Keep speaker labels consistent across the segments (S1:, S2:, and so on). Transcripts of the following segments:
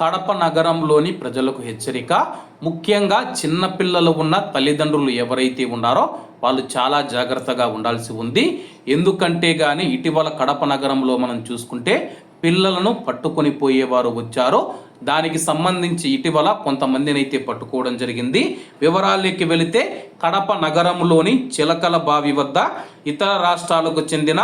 S1: కడప నగరంలోని ప్రజలకు హెచ్చరిక ముఖ్యంగా చిన్నపిల్లలు ఉన్న తల్లిదండ్రులు ఎవరైతే ఉన్నారో వాళ్ళు చాలా జాగ్రత్తగా ఉండాల్సి ఉంది. ఎందుకంటే కానీ ఇటీవల కడప నగరంలో మనం చూసుకుంటే పిల్లలను పట్టుకొని పోయేవారు వచ్చారు. దానికి సంబంధించి ఇటీవల కొంతమందిని అయితే పట్టుకోవడం జరిగింది. వివరాల్లోకి వెళితే కడప నగరంలోని చిలకల బావి వద్ద ఇతర రాష్ట్రాలకు చెందిన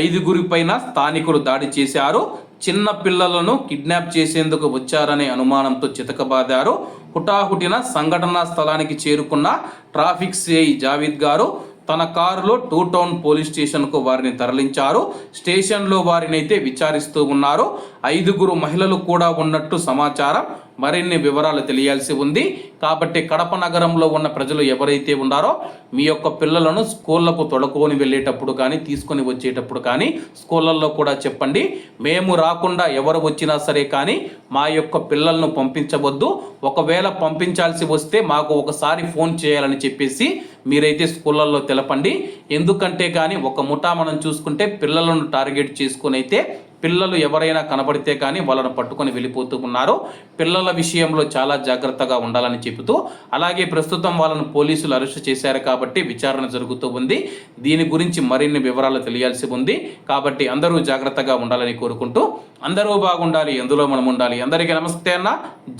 S1: ఐదుగురిపైన స్థానికులు దాడి చేశారు. చిన్న పిల్లలను కిడ్నాప్ చేసేందుకు వచ్చారనే అనుమానంతో చితకబాదారు. హుటాహుటిన సంఘటనా స్థలానికి చేరుకున్న ట్రాఫిక్ సిఐ జావీద్ గారు తన కారులో టూ టౌన్ పోలీస్ స్టేషన్కు వారిని తరలించారు. స్టేషన్లో వారినైతే విచారిస్తూ ఉన్నారు. ఐదుగురు మహిళలు కూడా ఉన్నట్టు సమాచారం. మరిన్ని వివరాలు తెలియాల్సి ఉంది. కాబట్టి కడప నగరంలో ఉన్న ప్రజలు ఎవరైతే ఉన్నారో మీ యొక్క పిల్లలను స్కూళ్ళకు తొడకొని వెళ్ళేటప్పుడు కానీ తీసుకొని వచ్చేటప్పుడు కానీ స్కూళ్ళల్లో కూడా చెప్పండి. మేము రాకుండా ఎవరు వచ్చినా సరే కానీ మా యొక్క పిల్లలను పంపించవద్దు. ఒకవేళ పంపించాల్సి వస్తే మాకు ఒకసారి ఫోన్ చేయాలని చెప్పేసి మీరైతే స్కూళ్ళల్లో తెలపండి. ఎందుకంటే కానీ ఒక ముఠా మనం చూసుకుంటే పిల్లలను టార్గెట్ చేసుకుని అయితే పిల్లలు ఎవరైనా కనబడితే కానీ వాళ్ళను పట్టుకొని వెళ్ళిపోతూ ఉన్నారు పిల్లల విషయంలో చాలా జాగ్రత్తగా ఉండాలని చెబుతూ అలాగే ప్రస్తుతం వాళ్ళను పోలీసులు అరెస్ట్ చేశారు కాబట్టి విచారణ జరుగుతూ ఉంది. దీని గురించి మరిన్ని వివరాలు తెలియాల్సి ఉంది. కాబట్టి అందరూ జాగ్రత్తగా ఉండాలని కోరుకుంటూ అందరూ బాగుండాలి ఎందులో మనం ఉండాలి. అందరికీ నమస్తే అన్న.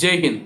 S1: జై హింద్.